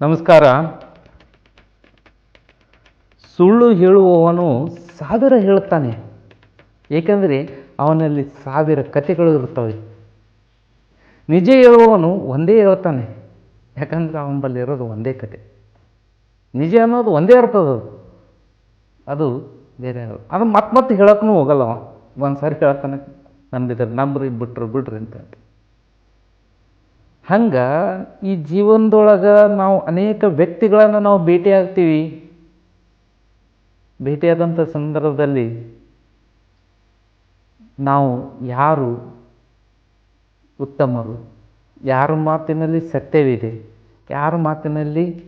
ನಮಸ್ಕಾರ. ಸುಳ್ಳು ಹೇಳುವವನು ಸಾವಿರ ಹೇಳುತ್ತಾನೆ. ಏಕೆಂದರೆ ಅವನಲ್ಲಿ ಸಾವಿರ ಕಥೆಗಳು ಇರುತ್ತವೆ. ನಿಜ ಹೇಳುವವನು ಒಂದೇ ಹೇಳ್ತಾನೆ. ಯಾಕಂದ್ರೆ ಅವನ ಇರೋದು ಒಂದೇ ಕತೆ ನಿಜ ಅನ್ನೋದು ಒಂದೇ ಇರ್ತದೆ ಅದು. ಅದು ಬೇರೆ ಅದು. ಮತ್ತೆ ಮತ್ತೆ ಹೇಳೋಕ್ಕೂ ಹೋಗಲ್ಲ ಒಂದು ಸಾರಿ ಹೇಳ್ತಾನೆ ನಂಬಿದ್ರೆ, ನಂಬ್ರಿ ಬಿಟ್ರು ಬಿಡ್ರಿ ಅಂತ ಹಂಗೆ ಈ ಜೀವನದೊಳಗೆ ನಾವು ಅನೇಕ ವ್ಯಕ್ತಿಗಳನ್ನು ನಾವು ಭೇಟಿಯಾಗ್ತೀವಿ. ಭೇಟಿಯಾದಂಥ ಸಂದರ್ಭದಲ್ಲಿ ನಾವು ಯಾರು ಉತ್ತಮರು? ಯಾರ ಮಾತಿನಲ್ಲಿ ಸತ್ಯವಿದೆ? ಯಾರ ಮಾತಿನಲ್ಲಿ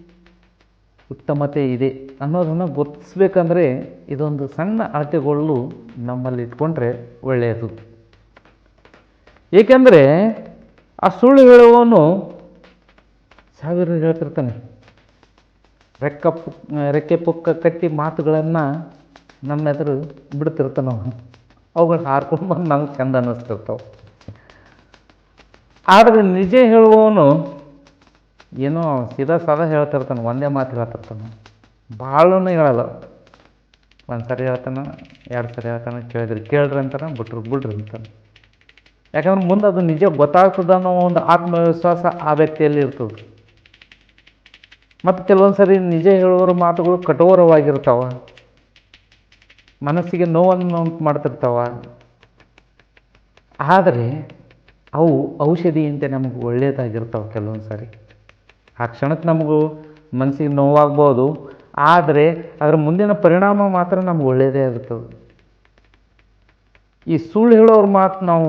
ಉತ್ತಮತೆ ಇದೆ? ಅನ್ನೋದನ್ನು ಗುರುತಿಸ್ಬೇಕಂದ್ರೆ ಇದೊಂದು ಸಣ್ಣ ಅಳತೆಗೊಳ್ಳು ನಮ್ಮಲ್ಲಿ ಇಟ್ಕೊಂಡ್ರೆ ಒಳ್ಳೆಯದು. ಏಕೆಂದರೆ ಆ ಸುಳ್ಳು ಹೇಳುವವನು ಸಾವಿರ ಹೇಳ್ತಿರ್ತಾನೆ. ರೆಕ್ಕ ರೆಕ್ಕೆ ಪುಕ್ಕ ಕಟ್ಟಿ ಮಾತುಗಳನ್ನು ನಮ್ಮ ಎದುರು ಬಿಡ್ತಿರ್ತಾನೆ ಅವನು. ಹಾರ್ಕೊಂಡು ಬಂದು ನಮ್ಗೆ ಚೆಂದ ಅನ್ನಿಸ್ತಿರ್ತಾವೆ. ಆದರೆ ನಿಜ ಹೇಳುವವನು ಏನೋ ಸೀದಾ ಸದಾ ಹೇಳ್ತಿರ್ತಾನೆ, ಒಂದೇ ಮಾತು ಹೇಳ್ತಿರ್ತಾನೆ. ಭಾಳನೂ ಹೇಳಲ್ಲ. ಒಂದು ಸರಿ ಹೇಳ್ತಾನೆ, ಎರಡು ಸರಿ ಹೇಳ್ತಾನೆ, ಕೇಳಿದ್ರಿ ಕೇಳ್ರಿ ಅಂತಾನೆ, ಬಿಟ್ರು ಬಿಡ್ರಿ ಅಂತಾನೆ. ಯಾಕಂದ್ರೆ ಮುಂದೆ ಅದು ನಿಜ ಗೊತ್ತಾಗ್ತದೆ ಅನ್ನೋ ಒಂದು ಆತ್ಮವಿಶ್ವಾಸ ಆ ವ್ಯಕ್ತಿಯಲ್ಲಿ ಇರ್ತದೆ. ಮತ್ತು ಕೆಲವೊಂದು ಸರಿ ನಿಜ ಹೇಳುವವರ ಮಾತುಗಳು ಕಠೋರವಾಗಿರ್ತಾವ. ಮನಸ್ಸಿಗೆ ನೋವನ್ನು ಮಾಡ್ತಿರ್ತಾವ. ಆದರೆ ಅವು ಔಷಧಿಯಂತೆ ನಮಗೆ ಒಳ್ಳೆಯದಾಗಿರ್ತಾವೆ ಕೆಲವೊಂದು ಸಾರಿ ಆ ಕ್ಷಣಕ್ಕೆ ನಮಗೂ ಮನಸ್ಸಿಗೆ ನೋವಾಗ್ಬೋದು. ಆದರೆ ಅದರ ಮುಂದಿನ ಪರಿಣಾಮ ಮಾತ್ರ ನಮ್ಗೆ ಒಳ್ಳೆಯದೇ ಇರ್ತದೆ. ಈ ಸುಳ್ಳು ಹೇಳೋರ ಮಾತು ನಾವು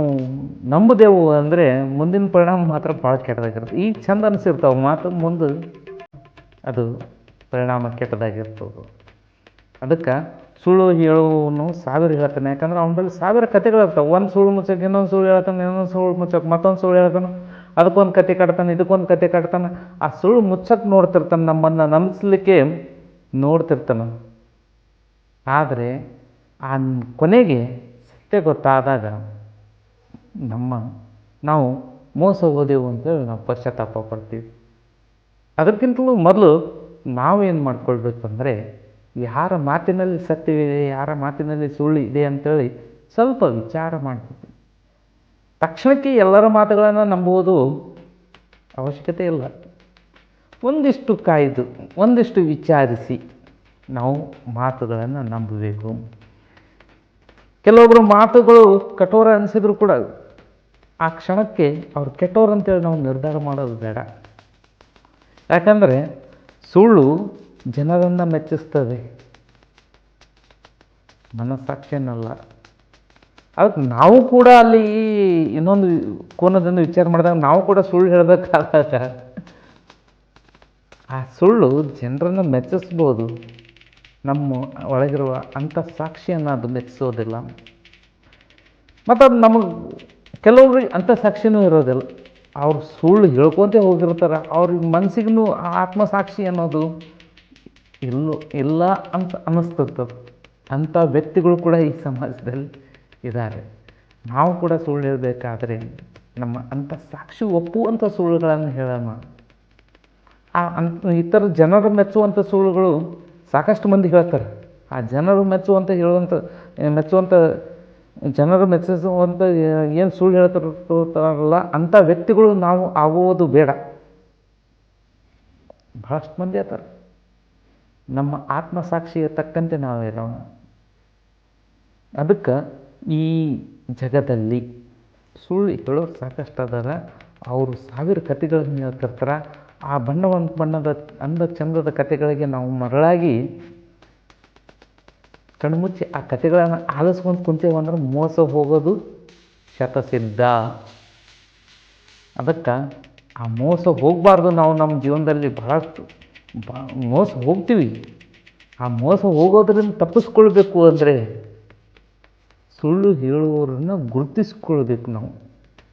ನಂಬದೆವು ಅಂದರೆ ಮುಂದಿನ ಪರಿಣಾಮ ಮಾತ್ರ ಭಾಳ ಕೆಟ್ಟದಾಗಿರುತ್ತೆ. ಈಗ ಚಂದ ಅನಿಸಿರ್ತಾವೆ ಮಾತು ಮುಂದೆ ಅದು ಪರಿಣಾಮ ಕೆಟ್ಟದಾಗಿರ್ತದೆ. ಅದಕ್ಕೆ ಸುಳ್ಳು ಹೇಳುವನು ಸಾವಿರ ಹೇಳ್ತಾನೆ. ಯಾಕಂದ್ರೆ ಅವನ ಬಳಿ ಸಾವಿರ ಕಥೆಗಳಿರ್ತಾವೆ. ಒಂದು ಸುಳ್ಳು ಮುಚ್ಚಕ್ಕೆ ಇನ್ನೊಂದು ಸುಳ್ಳು ಹೇಳ್ತಾನೆ, ಇನ್ನೊಂದು ಸುಳ್ಳು ಮುಚ್ಚಕ್ಕೆ ಮತ್ತೊಂದು ಸುಳ್ಳು ಹೇಳ್ತಾನೆ, ಅದಕ್ಕೊಂದು ಕತೆ ಕಟ್ತಾನೆ, ಇದಕ್ಕೊಂದು ಕತೆ ಕಟ್ತಾನೆ. ಆ ಸುಳ್ಳು ಮುಚ್ಚಕ್ಕೆ ನೋಡ್ತಿರ್ತಾನೆ ನಮ್ಮನ್ನು ನಂಬಿಸ್ಲಿಕ್ಕೆ ನೋಡ್ತಿರ್ತಾನೆ. ಆದರೆ ಆ ಕೊನೆಗೆ ಸತ್ಯ ಗೊತ್ತಾದಾಗ ನಮ್ಮ, ನಾವು ಮೋಸ ಹೋದೆವು ಅಂತೇಳಿ ನಾವು ಪಶ್ಚಾತ್ತಾಪ ಪಡ್ತೀವಿ. ಅದಕ್ಕಿಂತಲೂ ಮೊದಲು ನಾವೇನು ಮಾಡ್ಕೊಳ್ಬೇಕಂದ್ರೆ, ಯಾರ ಮಾತಿನಲ್ಲಿ ಸತ್ಯವಿದೆ, ಯಾರ ಮಾತಿನಲ್ಲಿ ಸುಳ್ಳು ಇದೆ ಅಂತೇಳಿ ಸ್ವಲ್ಪ ವಿಚಾರ ಮಾಡಬೇಕು ತಕ್ಷಣಕ್ಕೆ ಎಲ್ಲರ ಮಾತುಗಳನ್ನು ನಂಬುವುದು ಅವಶ್ಯಕತೆ ಇಲ್ಲ. ಒಂದಿಷ್ಟು ಕಾಯ್ದು, ಒಂದಿಷ್ಟು ವಿಚಾರಿಸಿ ನಾವು ಮಾತುಗಳನ್ನು ನಂಬಬೇಕು. ಕೆಲವೊಬ್ಬರು ಮಾತುಗಳು ಕಠೋರ ಅನಿಸಿದ್ರು ಕೂಡ ಆ ಕ್ಷಣಕ್ಕೆ ಅವ್ರು ಕೆಟ್ಟೋರು ಅಂತೇಳಿ ನಾವು ನಿರ್ಧಾರ ಮಾಡೋದು ಬೇಡ. ಯಾಕಂದರೆ ಸುಳ್ಳು ಜನರನ್ನು ಮೆಚ್ಚಿಸ್ತದೆ. ಮನಸ್ಸಾಕ್ಷಿಯನ್ನಲ್ಲ. ಅದಕ್ಕೆ ನಾವು ಕೂಡ ಅಲ್ಲಿ ಇನ್ನೊಂದು ಕೋನದಿಂದ ವಿಚಾರ ಮಾಡಿದಾಗ ನಾವು ಕೂಡ ಸುಳ್ಳು ಹೇಳಬೇಕಾದಾಗ ಆ ಸುಳ್ಳು ಜನರನ್ನು ಮೆಚ್ಚಿಸ್ಬೋದು. ನಮ್ಮ ಒಳಗಿರುವ ಅಂಥ ಸಾಕ್ಷಿಯನ್ನು ಅದು ಮೆಚ್ಚಿಸೋದಿಲ್ಲ. ಮತ್ತು ಅದು ನಮಗೆ ಕೆಲವ್ರಿಗೆ ಅಂಥ ಸಾಕ್ಷಿನೂ ಇರೋದಿಲ್ಲ. ಅವ್ರು ಸುಳ್ಳು ಹೇಳ್ಕೊತೇ ಹೋಗಿರ್ತಾರೆ. ಅವ್ರಿಗೆ ಮನಸ್ಸಿಗೂ ಆತ್ಮಸಾಕ್ಷಿ ಅನ್ನೋದು ಇಲ್ಲೂ ಇಲ್ಲ ಅಂತ ಅನ್ನಿಸ್ತದೆ. ಅಂಥ ವ್ಯಕ್ತಿಗಳು ಕೂಡ ಈ ಸಮಾಜದಲ್ಲಿ ಇದ್ದಾರೆ. ನಾವು ಕೂಡ ಸುಳ್ಳು ಹೇಳಬೇಕಾದ್ರೆ ನಮ್ಮ ಅಂಥ ಸಾಕ್ಷಿ ಒಪ್ಪುವಂಥ ಸುಳ್ಳುಗಳನ್ನು ಹೇಳೋಣ. ಆ ಅಂತ ಇತರ ಜನರು ಮೆಚ್ಚುವಂಥ ಸುಳ್ಳುಗಳು ಸಾಕಷ್ಟು ಮಂದಿ ಹೇಳ್ತಾರೆ, ಆ ಜನರು ಮೆಚ್ಚುವಂಥ ಹೇಳುವಂಥ ಮೆಚ್ಚುವಂಥ ಜನರು ಮೆಚ್ಚಿಸುವಂಥ ಏನು ಸುಳ್ಳು ಹೇಳ್ತಿರ್ತಾರಲ್ಲ ಅಂಥ ವ್ಯಕ್ತಿಗಳು ನಾವು ಆಗುವುದು ಬೇಡ. ಭಾಳಷ್ಟು ಮಂದಿ ಹೇಳ್ತಾರೆ, ನಮ್ಮ ಆತ್ಮಸಾಕ್ಷಿಗೆ ತಕ್ಕಂತೆ ನಾವು ಇರೋಣ ಅದಕ್ಕೆ ಈ ಜಗದಲ್ಲಿ ಸುಳ್ಳು ಹೇಳೋರು ಸಾಕಷ್ಟು ಅದಾರ, ಅವರು ಸಾವಿರ ಕಥೆಗಳನ್ನು ಹೇಳ್ತಿರ್ತಾರೆ ಆ ಬಣ್ಣ ಒಂದು ಬಣ್ಣದ, ಅಂದ ಚಂದದ ಕತೆಗಳಿಗೆ ನಾವು ಮರಳಾಗಿ ಕಣ್ಮುಚ್ಚಿ ಆ ಕತೆಗಳನ್ನು ಆಲಿಸ್ಕೊಂಡು ಕುಂತೇವೆ ಅಂದ್ರೆ ಮೋಸ ಹೋಗೋದು ಶತಸಿದ್ಧ. ಅದಕ್ಕೆ ಆ ಮೋಸ ಹೋಗಬಾರ್ದು ನಾವು ನಮ್ಮ ಜೀವನದಲ್ಲಿ ಭಾಳಷ್ಟು ಬಾ, ಮೋಸ ಹೋಗ್ತೀವಿ. ಆ ಮೋಸ ಹೋಗೋದ್ರಿಂದ ತಪ್ಪಿಸ್ಕೊಳ್ಬೇಕು ಅಂದರೆ ಸುಳ್ಳು ಹೇಳುವವರನ್ನು ಗುರುತಿಸ್ಕೊಳ್ಬೇಕು ನಾವು.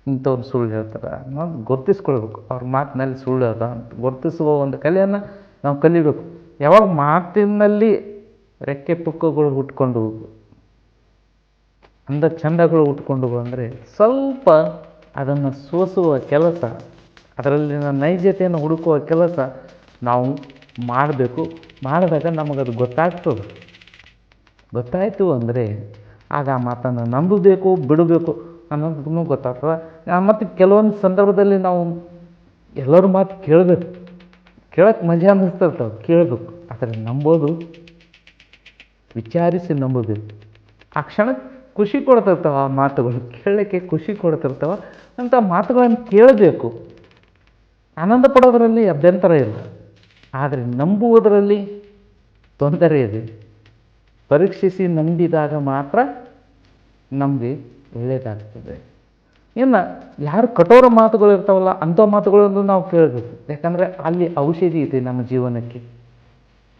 ಇಂಥವ್ರು ಸುಳ್ಳು ಹೇಳ್ತಾರೆ. ನಾವು ಗುರುತಿಸ್ಕೊಳ್ಬೇಕು. ಅವ್ರ ಮಾತಿನಲ್ಲಿ ಸುಳ್ಳು ಅದ ಅಂತ. ಗುರ್ತಿಸುವ ಒಂದು ಕಲೆಯನ್ನು ನಾವು ಕಲಿಬೇಕು. ಯಾವಾಗ ಮಾತಿನಲ್ಲಿ ರೆಕ್ಕೆ ಪುಕ್ಕಗಳು ಹುಟ್ಕೊಂಡು ಅಂದ ಚಂದಗಳು ಉಟ್ಕೊಂಡು ಅಂದರೆ ಸ್ವಲ್ಪ ಅದನ್ನು ಸೋಸುವ ಕೆಲಸ, ಅದರಲ್ಲಿನ ನೈಜತೆಯನ್ನು ಹುಡುಕುವ ಕೆಲಸ ನಾವು ಮಾಡಬೇಕು. ಮಾಡಿದಾಗ ನಮಗದು ಗೊತ್ತಾಗ್ತದೆ. ಗೊತ್ತಾಯಿತು ಅಂದರೆ ಆಗ ಆ ಮಾತನ್ನು ನಂಬಬೇಕು, ಬಿಡಬೇಕು. ಅನ್ನೋದನ್ನು ಗೊತ್ತಾಗ್ತದೆ. ಮತ್ತು ಕೆಲವೊಂದು ಸಂದರ್ಭದಲ್ಲಿ ನಾವು ಎಲ್ಲರ ಮಾತು ಕೇಳಬೇಕು. ಕೇಳಕ್ಕೆ ಮಜಾ ಅನ್ನಿಸ್ತಿರ್ತಾವೆ ಕೇಳಬೇಕು. ಆದರೆ ನಂಬೋದು, ವಿಚಾರಿಸಿ ನಂಬಬೇಕು ಆ ಕ್ಷಣಕ್ಕೆ ಖುಷಿ ಕೊಡ್ತಿರ್ತಾವೆ ಆ ಮಾತುಗಳು, ಕೇಳಲಿಕ್ಕೆ ಖುಷಿ ಕೊಡ್ತಿರ್ತಾವೆ. ಅಂಥ ಮಾತುಗಳನ್ನು ಕೇಳಬೇಕು. ಆನಂದ ಪಡೋದರಲ್ಲಿ ಅಭ್ಯಂತರ ಇಲ್ಲ. ಆದರೆ ನಂಬುವುದರಲ್ಲಿ ತೊಂದರೆ ಇದೆ. ಪರೀಕ್ಷಿಸಿ ನಂಬಿದಾಗ ಮಾತ್ರ ನಮಗೆ ಒಳ್ಳೆಯದಾಗ್ತದೆ ಇನ್ನು ಯಾರು ಕಠೋರ ಮಾತುಗಳು ಇರ್ತಾವಲ್ಲ, ಅಂಥ ಮಾತುಗಳನ್ನು ನಾವು ಕೇಳಬೇಕು. ಯಾಕಂದರೆ ಅಲ್ಲಿ ಔಷಧಿ ಇದೆ ನಮ್ಮ ಜೀವನಕ್ಕೆ.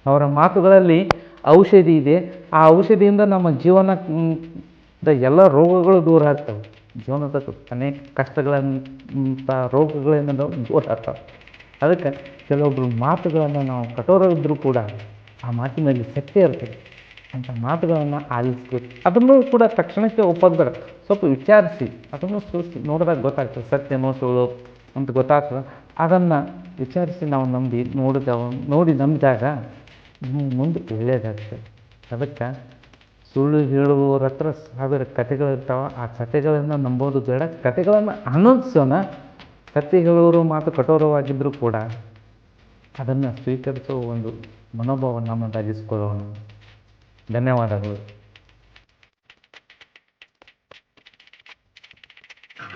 ಅವರ ಮಾತುಗಳಲ್ಲಿ ಔಷಧಿ ಇದೆ. ಆ ಔಷಧಿಯಿಂದ ನಮ್ಮ ಜೀವನದ ಎಲ್ಲ ರೋಗಗಳು ದೂರ ಆಗ್ತವೆ. ಜೀವನದ ಅನೇಕ ಕಷ್ಟಗಳಂಥ ರೋಗಗಳಿಂದ ನಾವು ದೂರ ಆಗ್ತವೆ. ಅದಕ್ಕೆ ಕೆಲವೊಬ್ಬರು ಮಾತುಗಳನ್ನು ನಾವು ಕಠೋರ ಇದ್ದರೂ ಕೂಡ ಆ ಮಾತಿನಲ್ಲಿ ಸತ್ಯ ಇರ್ತದೆ. ಮಾತುಗಳನ್ನು ಆಲಿಸ್ಬೇಕು ಅದನ್ನು ಕೂಡ ತಕ್ಷಣಕ್ಕೆ ಒಪ್ಪೋದು ಬೇಡ. ಸ್ವಲ್ಪ ವಿಚಾರಿಸಿ, ಅದನ್ನು ಸೂಚಿಸಿ ನೋಡಿದಾಗ ಗೊತ್ತಾಗ್ತದೆ ಸತ್ಯನೋ ಸುಳ್ಳು ಅಂತ ಗೊತ್ತಾಗ್ತದೆ. ಅದನ್ನು ವಿಚಾರಿಸಿ ನಾವು ನಂಬಿ, ನೋಡಿದ, ನೋಡಿ ನಂಬಿದಾಗ ಮುಂದೆ ಒಳ್ಳೆಯದಾಗ್ತದೆ. ಅದಕ್ಕೆ ಸುಳ್ಳು ಹೇಳುವವ್ರ ಹತ್ರ ಸಾವಿರ ಕಥೆಗಳಿರ್ತಾವೆ ಆ ಕಥೆಗಳನ್ನು ನಂಬೋದು ಬೇಡ. ಕಥೆಗಳನ್ನು ಅನುಸರಿಸೋಣ. ಕತೆ ಹೇಳುವವರು ಮಾತು ಕಠೋರವಾಗಿದ್ದರೂ ಕೂಡ ಅದನ್ನು ಸ್ವೀಕರಿಸುವ ಒಂದು ಮನೋಭಾವ ನಮ್ಮದಾಗಿಸ್ಕೊಳ್ಳೋಣ. 怎么了大哥？